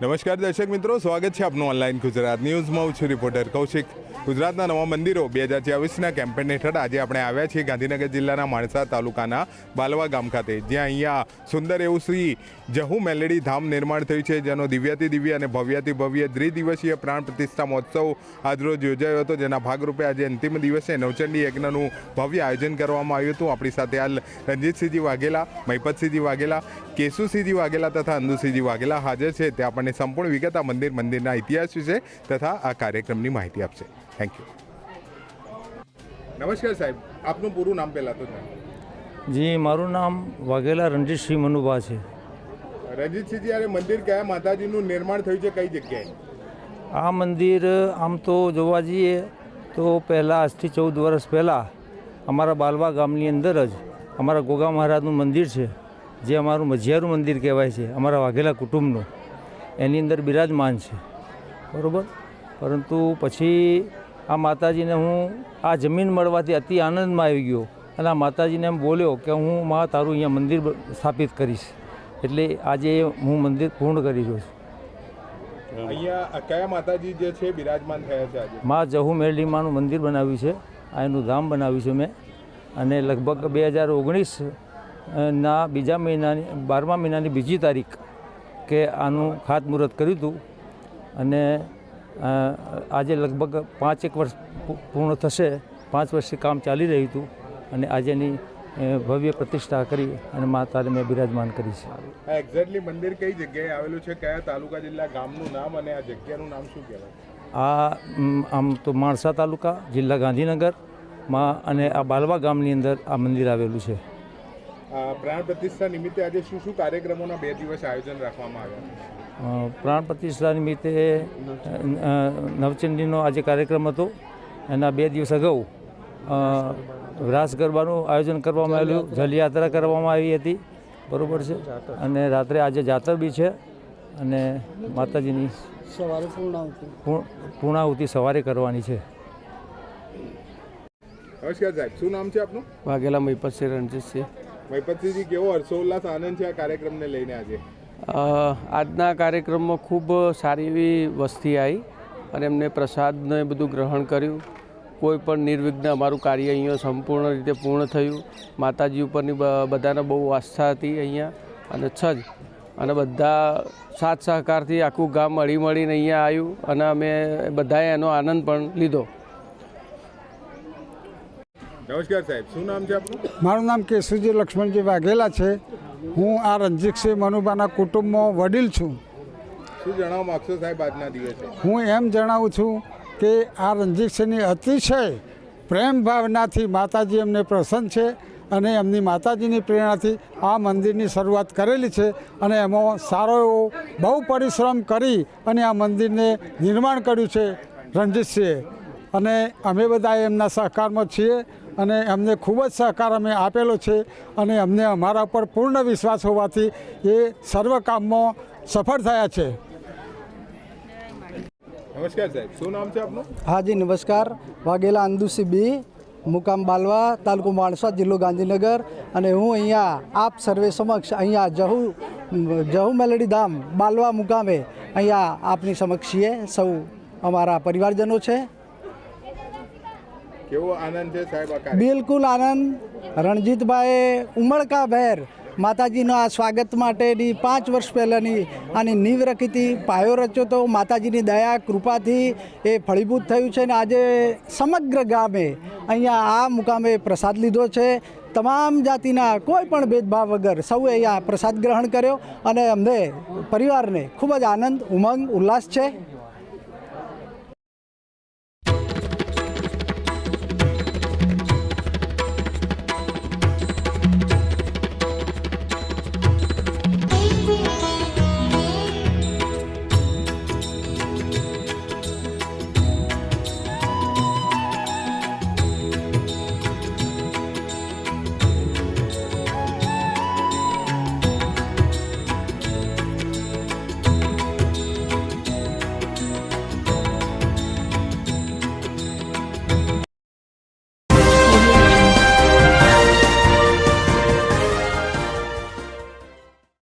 નમસ્કાર દર્શક મિત્રો, સ્વાગત છે આપનું ઓનલાઈન ગુજરાત ન્યૂઝમાં હું છું રિપોર્ટર કૌશિક. ગુજરાતના નવા મંદિરો બે હજાર ચોવીસના કેમ્પેન હેઠળ આજે આપણે આવ્યા છીએ ગાંધીનગર જિલ્લાના માણસા તાલુકાના બાલવા ગામ ખાતે, જ્યાં અહીંયા સુંદર એવું શ્રી જહુ મેલેડી ધામ નિર્માણ થયું છે, જેનો દિવ્યાતિ દિવ્ય અને ભવ્યાતિ ભવ્ય દ્વિદિવસીય પ્રાણ પ્રતિષ્ઠા મહોત્સવ આજરોજ યોજાયો હતો, જેના ભાગરૂપે આજે અંતિમ દિવસે નવચંડી યજ્ઞનું ભવ્ય આયોજન કરવામાં આવ્યું હતું. આપણી સાથે હાલ રંજીતસિંહજી વાઘેલા, મહિપતસિંહજી વાઘેલા, કેશુસિંહજી વાઘેલા તથા અંદુસિંહજી વાઘેલા હાજર છે. તે આપણને સંપૂર્ણ વિગત આ મંદિર મંદિરના ઇતિહાસ વિશે તથા આ કાર્યક્રમની માહિતી આપશે. થેન્ક યુ નમસ્કાર સાહેબ આપનું પૂરું નામ પહેલાં તો જી મારું નામ વાઘેલા રણજીતસિંહ મનુભા છે. રંજીતસિંહજી અરે મંદિર કયા માતાજીનું નિર્માણ થયું છે કઈ જગ્યાએ? આ મંદિર આમ તો જોવા જઈએ તો પહેલાં આજથી ચૌદ વર્ષ પહેલાં અમારા બાલવા ગામની અંદર જ અમારા ગોગા મહારાજનું મંદિર છે જે અમારું મઝિયારું મંદિર કહેવાય છે અમારા વાઘેલા કુટુંબનું. એની અંદર બિરાજમાન છે. બરાબર? પરંતુ પછી આ માતાજીને હું આ જમીન મળવાથી અતિ આનંદમાં આવી ગયો અને આ માતાજીને એમ બોલ્યો કે હું મા તારું અહીંયા મંદિર સ્થાપિત કરીશ. એટલે આજે હું મંદિર પૂર્ણ કરી રહ્યો છું. અહીંયા કયા માતાજી જે છે બિરાજમાન થયા છે આજે? મા જહુ મેરડીમાનું મંદિર બનાવ્યું છે. આ એનું ધામ બનાવ્યું છે મેં. અને લગભગ બે હજાર ઓગણીસ ના બીજા મહિનાની બારમા મહિનાની બીજી તારીખ કે આનું ખાતમુહૂર્ત કર્યું હતું અને આજે લગભગ પાંચ એક વર્ષ પૂર્ણ થશે. પાંચ વર્ષથી કામ ચાલી રહ્યું હતું અને આજે એની ભવ્ય પ્રતિષ્ઠા કરી અને માતાને મેં બિરાજમાન કરી છે. એક્ઝેક્ટલી મંદિર કઈ જગ્યાએ આવેલું છે? કયા તાલુકા જિલ્લા ગામનું નામ અને આ જગ્યાનું નામ શું કહેવાય? આ આમ તો માણસા તાલુકા જિલ્લા ગાંધીનગરમાં અને આ બાલવા ગામની અંદર આ મંદિર આવેલું છે. પ્રાણ પ્રતિષ્ઠા નિમિત્તે આજે શું શું કાર્યક્રમોના બે દિવસ આયોજન રાખવામાં આવ્યા પ્રાણ પ્રતિષ્ઠા નિમિત્તે નવચંડીનો આજે કાર્યક્રમ હતો. એના બે દિવસ અગાઉ રાસ ગરબાનું આયોજન કરવામાં આવેલું જલયાત્રા કરવામાં આવી હતી. બરાબર છે? અને રાત્રે આજે જાતર બી છે. અને માતાજીની સવારે પૂર્ણાહુતિ. સવારે કરવાની છે. નમસ્કાર સાહેબ શું નામ છે આપનું? વાઘેલા મહિપતસિંહ રણજીતસિંહ. મહિપતસિંહજી કેવો હર્ષોલ્લાસ, આનંદ છે આ કાર્યક્રમને લઈને આજે? આજના કાર્યક્રમમાં ખૂબ સારી એવી વસ્તી આવી અને એમને પ્રસાદને બધું ગ્રહણ કર્યું. કોઈ પણ નિર્વિઘ્ન અમારું કાર્ય અહીંયા સંપૂર્ણ રીતે પૂર્ણ થયું. માતાજી ઉપરની બધાને બહુ આસ્થા હતી અહીંયા અને છજ અને બધા સાથ સહકારથી આખું ગામ મળી મળીને અહીંયા આવ્યું અને અમે બધાએ એનો આનંદ પણ લીધો. નમસ્કાર સાહેબ શું નામ છે આપનું? મારું નામ કેશુજી લક્ષ્મણજી વાઘેલા છે. હું આ રણજીતસિંહ મનુબાના કુટુંબમાં વડીલ છું. શું જણાવવા માગશો સાહેબ આજના દિવસે? હું એમ જણાવું છું કે આ રણજીતસિંહની અતિશય પ્રેમ ભાવનાથી માતાજી એમને પ્રસન્ન છે અને એમની માતાજીની પ્રેરણાથી આ મંદિરની શરૂઆત કરેલી છે અને એમાં સારો એવો બહુ પરિશ્રમ કરી અને આ મંદિરને નિર્માણ કર્યું છે રણજીતસિંહે અને અમે બધા એમના સહકારમાં છીએ અને એમને ખૂબ જ સહકાર અમે આપેલો છે અને અમને અમારા ઉપર પૂર્ણ વિશ્વાસ હોવાથી એ સર્વ કામમાં સફળ થયા છે. નમસ્કાર સાહેબ શું નામ છે આપનું? હાજી નમસ્કાર. વાઘેલા અંદુસી બી મુકામ બાલવા તાલુકો માણસા જિલ્લો ગાંધીનગર. અને હું અહીંયા આપ સર્વે સમક્ષ અહીંયા જહુ જહુ મેલડી ધામ બાલવા મુકામે અહીંયા આપની સમક્ષ છીએ. સૌ અમારા પરિવારજનો છે. બિલકુલ આનંદ. રણજીતભાઈએ ઉમળકાભેર માતાજીના આ સ્વાગત માટેની પાંચ વર્ષ પહેલાંની આની નીવ રખી પાયો રચ્યો તો માતાજીની દયા, કૃપાથી એ ફળીભૂત થયું છે અને આજે સમગ્ર ગામે અહીંયા આ મુકામે પ્રસાદ લીધો છે. તમામ જાતિના કોઈ પણ ભેદભાવ વગર સૌએ અહીંયા પ્રસાદ ગ્રહણ કર્યો અને અમને પરિવારને ખૂબ જ આનંદ, ઉમંગ, ઉલ્લાસ છે.